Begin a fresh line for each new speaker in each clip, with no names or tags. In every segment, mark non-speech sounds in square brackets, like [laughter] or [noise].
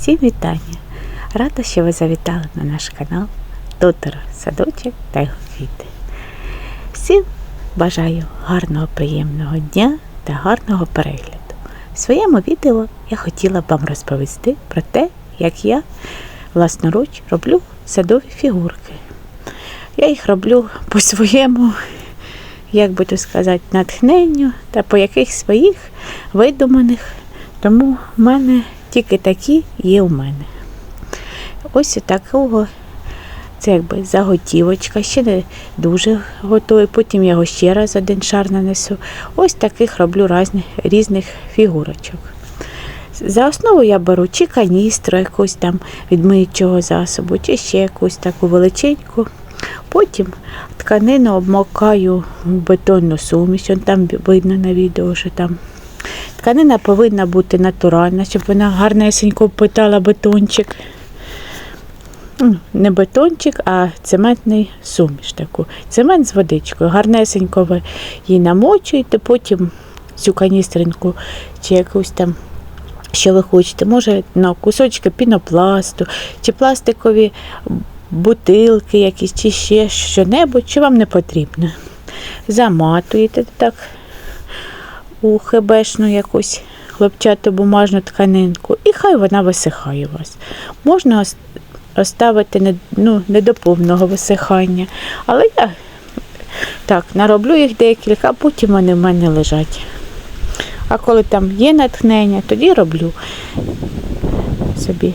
Всім вітання! Рада, що ви завітали на наш канал Тотор Садочок та його квіти. Всім бажаю гарного, приємного дня та гарного перегляду. В своєму відео я хотіла б вам розповісти про те, як я власноруч роблю садові фігурки. Я їх роблю по своєму, як би то сказати, натхненню та по яких своїх видуманих. Тому в мене тільки такі є у мене. Ось такого, це якби заготівочка, ще не дуже готовий. Потім я його ще раз один шар нанесу. Ось таких роблю різних, різних фігурочок. За основу я беру чи каністру якусь там від засобу, чи ще якусь таку величеньку. Потім тканину обмокаю в бетонну суміш, там видно на відео, що там Тканина повинна бути натуральна, щоб вона гарнесенько впитала бетончик. Ну, Не бетончик, а цементний суміш таку. Цемент з водичкою. Гарнесенько ви її намочуєте, потім цю каністринку чи якусь там, що ви хочете, може на кусочки пінопласту, чи пластикові бутилки якісь, чи ще що-небудь, що вам не потрібно. Заматуєте так у хебешну якусь хлопчату бумажну тканинку, і хай вона висихає у вас. Можна оставити не, ну, не до повного висихання. Але я так, нароблю їх декілька, а потім вони в мене лежать. А коли там є натхнення, тоді роблю собі.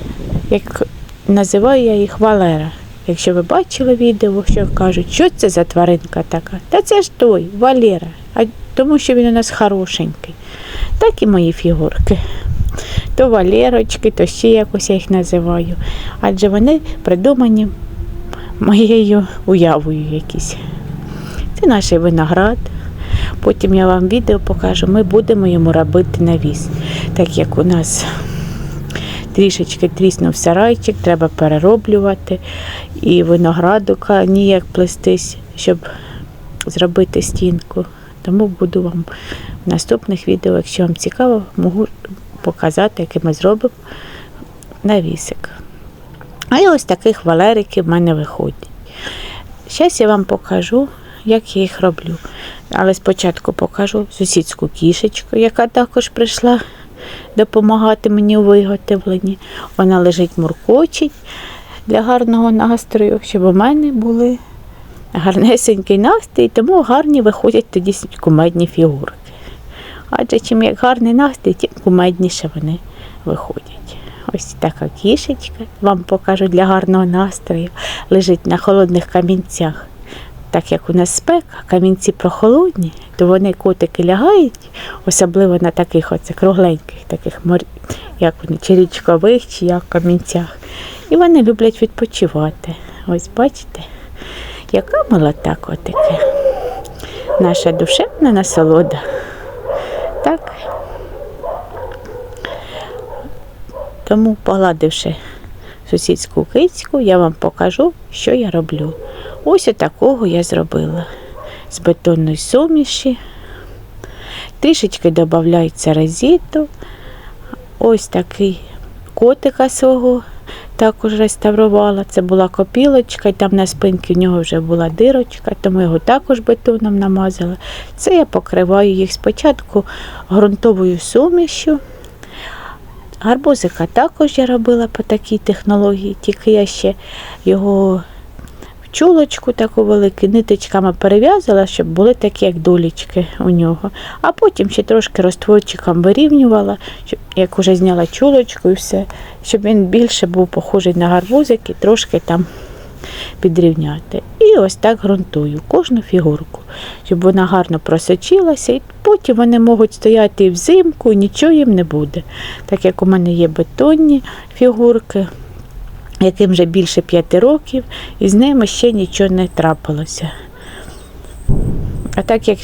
Як називаю я їх Валера. Якщо ви бачили відео, що кажуть, що це за тваринка така? Та це ж той, Валера. Тому що він у нас хорошенький. Так і мої фігурки. То валерочки, то ще якось я їх називаю. Адже вони придумані моєю уявою якісь. Це наш виноград. Потім я вам відео покажу. Ми будемо йому робити навіс. Так як у нас трішечки тріснув сарайчик, треба перероблювати. І винограду ка- ніяк плестись, щоб зробити стінку. Тому буду вам в наступних відео, якщо вам цікаво, можу показати, який ми зробимо навісик. А і ось таких валериків в мене виходять. Зараз я вам покажу, як я їх роблю. Але спочатку покажу сусідську кішечку, яка також прийшла допомагати мені у виготовленні. Вона лежить муркочить для гарного настрою, щоб у мене були гарнесенький настрій, тому гарні виходять тоді кумедні фігурки. Адже чим як гарний настрій, тим кумедніше вони виходять. Ось така кішечка, вам покажу для гарного настрою, лежить на холодних камінцях. Так як у нас спека, камінці прохолодні, то вони котики лягають, особливо на таких оце кругленьких, таких як вони, чи річкових, чи як камінцях. І вони люблять відпочивати. Ось бачите, яка молота котики. Наша душевна насолода. Так. Тому, погладивши сусідську кицьку, я вам покажу, що я роблю. Ось такого я зробила. З бетонної суміші. Трішечки додається розіту. Ось такий котика свого також реставрувала. Це була копілочка, і там на спинці в нього вже була дирочка, тому його також бетоном намазала. Це я покриваю їх спочатку ґрунтовою сумішю. Гарбузика також я робила по такій технології, тільки я ще його чулочку таку велику ниточками перев'язала, щоб були такі, як долічки у нього. А потім ще трошки розтворчиком вирівнювала, щоб, як уже зняла чулочку і все, щоб він більше був похожий на гарбузик і трошки там підрівняти. І ось так ґрунтую кожну фігурку, щоб вона гарно просочилася, і потім вони можуть стояти взимку, і нічого їм не буде. Так як у мене є бетонні фігурки, яким вже більше п'яти років, і з ними ще нічого не трапилося. А так як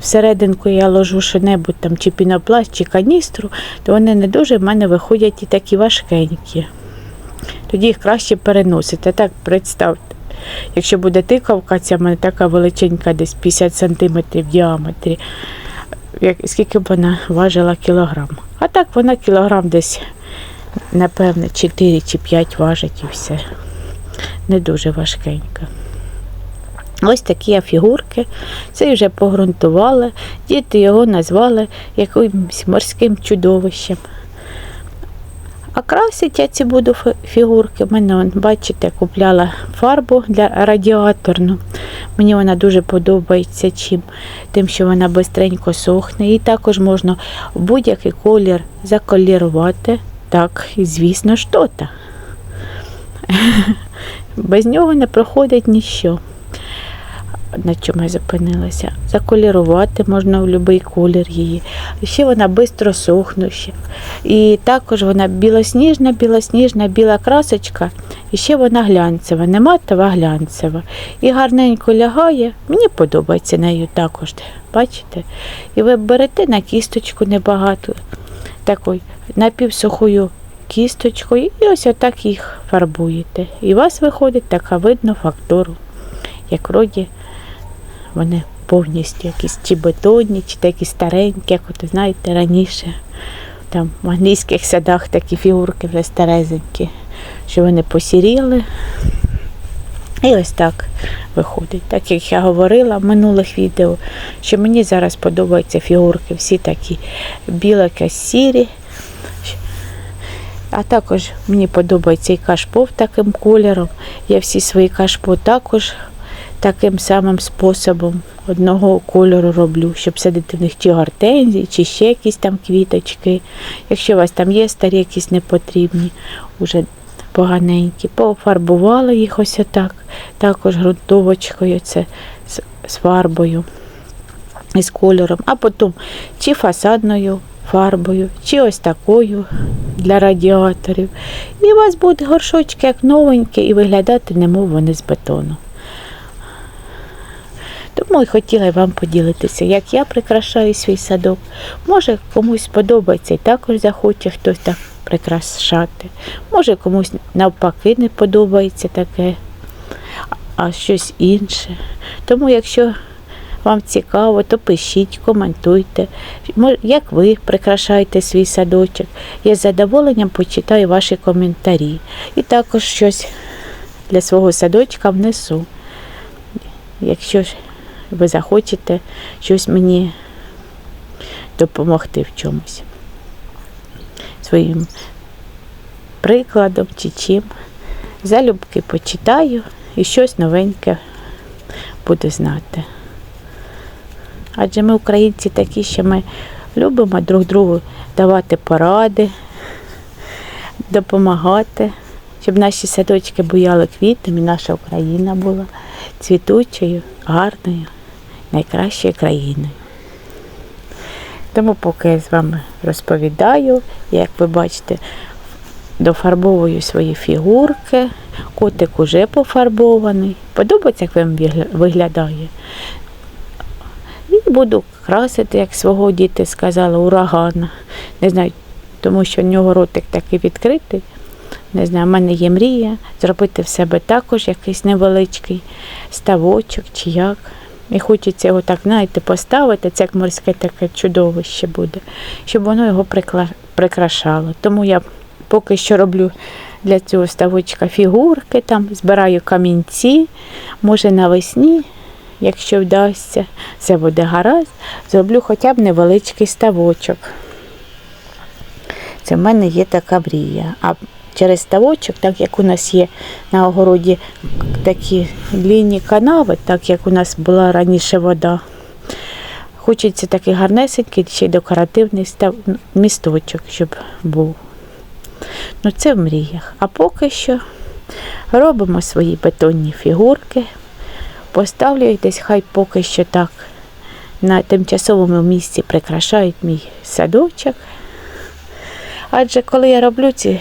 всерединку я ложу що-небудь там, чи пінопласт, чи каністру, то вони не дуже в мене виходять і такі важкенькі. Тоді їх краще переносити. Так, представте, якщо буде тикавка, ця в мене така величенька, десь 50 см в діаметрі, як, скільки б вона важила кілограм. А так вона кілограм десь напевне, 4 чи 5 важить і все. Не дуже важкенька. Ось такі фігурки. Це вже погрунтували. Діти його назвали якимось морським чудовищем. А красить я ці буду фігурки. Мене, бачите, купляла фарбу для радіаторну. Мені вона дуже подобається чим, тим, що вона бистренько сохне. І також можна будь-який колір заколірувати. Так, звісно, що то. [laughs] Без нього не проходить ніщо. На чому я зупинилася? Заколірувати можна в будь-який колір її. Ще вона швидко сохнуща. І також вона білосніжна, білосніжна, біла красочка. І ще вона глянцева, не матова, глянцева. І гарненько лягає. Мені подобається нею також. Бачите? І ви берете на кісточку небагато, такою напівсухою кісточкою, і ось отак їх фарбуєте. І у вас виходить така видно фактуру, як вроді вони повністю якісь чи бетонні, чи такі старенькі, як от знаєте, раніше. Там в англійських садах такі фігурки вже старезенькі, що вони посіріли. І ось так виходить. Так як я говорила в минулих відео, що мені зараз подобаються фігурки всі такі біло сірі. А також мені подобається і кашпо таким кольором. Я всі свої кашпо також таким самим способом одного кольору роблю, щоб садити в них чи гортензії, чи ще якісь там квіточки. Якщо у вас там є старі якісь непотрібні, уже поганенькі, пофарбувала їх ось отак, також ґрунтовочкою, це з, фарбою і з кольором, а потім чи фасадною фарбою, чи ось такою для радіаторів. І у вас будуть горшочки як новенькі і виглядати, немов вони з бетону. Тому і хотіла вам поділитися, як я прикрашаю свій садок. Може комусь сподобається і також захоче хтось так прикрашати. Може комусь навпаки не подобається таке, а щось інше. Тому якщо вам цікаво, то пишіть, коментуйте, як ви прикрашаєте свій садочок. Я з задоволенням почитаю ваші коментарі. І також щось для свого садочка внесу. Якщо ви захочете щось мені допомогти в чомусь. Своїм прикладом чи чим. Залюбки почитаю і щось новеньке буду знати. Адже ми, українці, такі, що ми любимо друг другу давати поради, допомагати, щоб наші садочки буяли квітами, наша Україна була цвітучою, гарною, найкращою країною. Тому поки я з вами розповідаю, як ви бачите, дофарбовую свої фігурки, котик уже пофарбований. Подобається, як він виглядає. І буду красити, як свого діти сказали, урагана. Не знаю, тому що в нього ротик такий відкритий. Не знаю, в мене є мрія зробити в себе також якийсь невеличкий ставочок чи як. І хочеться його так, знаєте, поставити, це як морське таке чудовище буде, щоб воно його прикрашало. Тому я поки що роблю для цього ставочка фігурки, там збираю камінці, може навесні, якщо вдасться, це буде гаразд, зроблю хоча б невеличкий ставочок. Це в мене є така мрія. Через ставочок, так як у нас є на огороді такі длінні канави, так як у нас була раніше вода, хочеться такий гарнесенький, ще й декоративний став... місточок, щоб був. Ну, це в мріях. А поки що робимо свої бетонні фігурки. Поставлю десь, хай поки що так на тимчасовому місці прикрашають мій садочок. Адже коли я роблю ці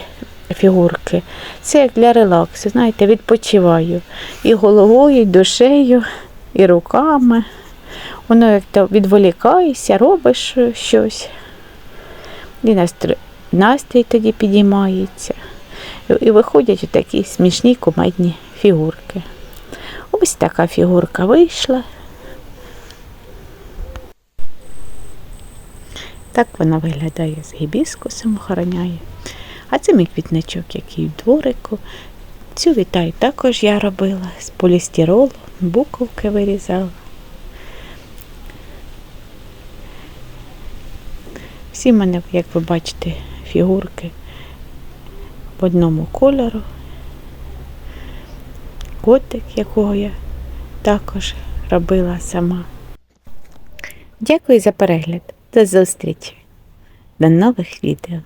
фігурки, це як для релаксу, знаєте, відпочиваю і головою, і душею, і руками. Воно як то відволікаєшся, робиш щось. І настрій, настрій тоді підіймається. І, виходять такі смішні кумедні фігурки. Ось така фігурка вийшла. Так вона виглядає з гібіскусом охороняє. А це мій квітничок, який в дворику. Цю вітаю також я робила з полістиролу, буковки вирізала. Всі в мене, як ви бачите, фігурки в одному кольору. Котик, якого я також робила сама. Дякую за перегляд. До зустрічі. До нових відео.